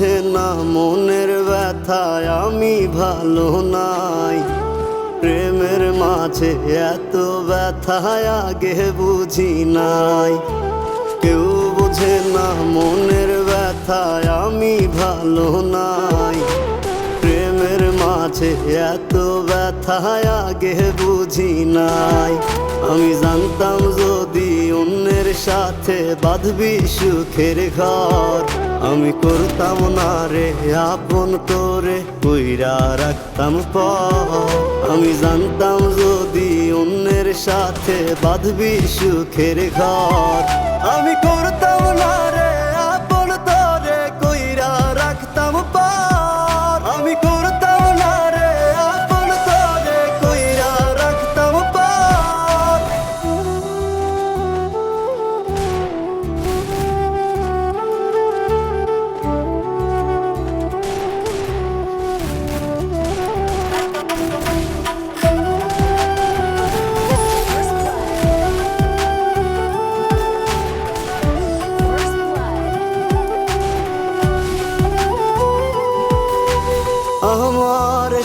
বোঝে না মনের ব্যথায় আমি ভালো নাই। প্রেমের মাঝে এত ব্যথায় আগে বুঝি নাই। কেউ বোঝে না মনের ব্যথায় আমি ভালো নাই। প্রেমের মাঝে এত ব্যথায় আগে বুঝি নাই। আমি জানতাম অন্যের সাথে বাঁধবি সুখের ঘর। আমি করতাম না রে, আপন করে কইরা রাখতাম প আমি জানতাম যদি অন্যের সাথে বাঁধবি সুখের ঘর। আমি